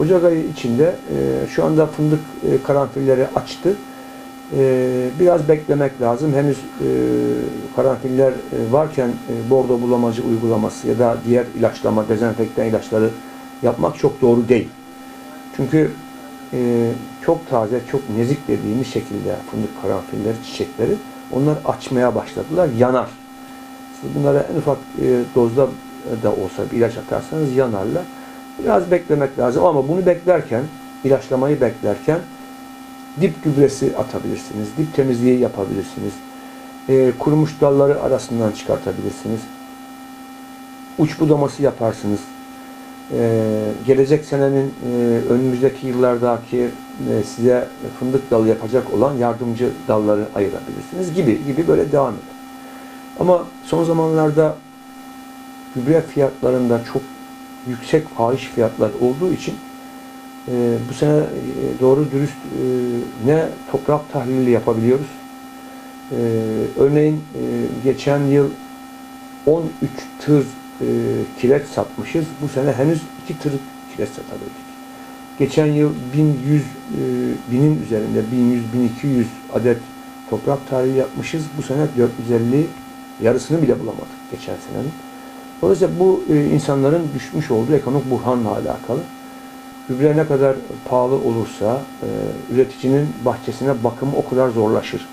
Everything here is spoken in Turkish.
Ocak ayı içinde e, şu anda fındık e, karanfilleri açtı. E, biraz beklemek lazım. Henüz e, karanfiller e, varken e, bordo bulamacı uygulaması ya da diğer ilaçlama, dezenfektan ilaçları yapmak çok doğru değil. Çünkü e, çok taze, çok nezik dediğimiz şekilde fındık karanfilleri, çiçekleri onlar açmaya başladılar, yanar. Siz bunlara en ufak e, dozda da olsa bir ilaç atarsanız yanarlar. Biraz beklemek lazım ama bunu beklerken, ilaçlamayı beklerken dip gübresi atabilirsiniz, dip temizliği yapabilirsiniz. E, kurumuş dalları arasından çıkartabilirsiniz. Uç budaması yaparsınız. E, gelecek senenin e, önümüzdeki yıllardaki e, size fındık dalı yapacak olan yardımcı dalları ayırabilirsiniz gibi gibi böyle devam eder. Ama son zamanlarda gübre fiyatlarında çok yüksek fahiş fiyatlar olduğu için e, bu sene e, doğru dürüst e, ne toprak tahlili yapabiliyoruz. E, örneğin e, geçen yıl 13 tır e, kireç satmışız. Bu sene henüz 2 tır kireç satabildik. Geçen yıl 1100 e, binin üzerinde 1100-1200 adet toprak tahlili yapmışız. Bu sene 450 yarısını bile bulamadık geçen senenin. Dolayısıyla bu e, insanların düşmüş olduğu ekonomik buhranla alakalı. Gübre ne kadar pahalı olursa e, üreticinin bahçesine bakımı o kadar zorlaşır.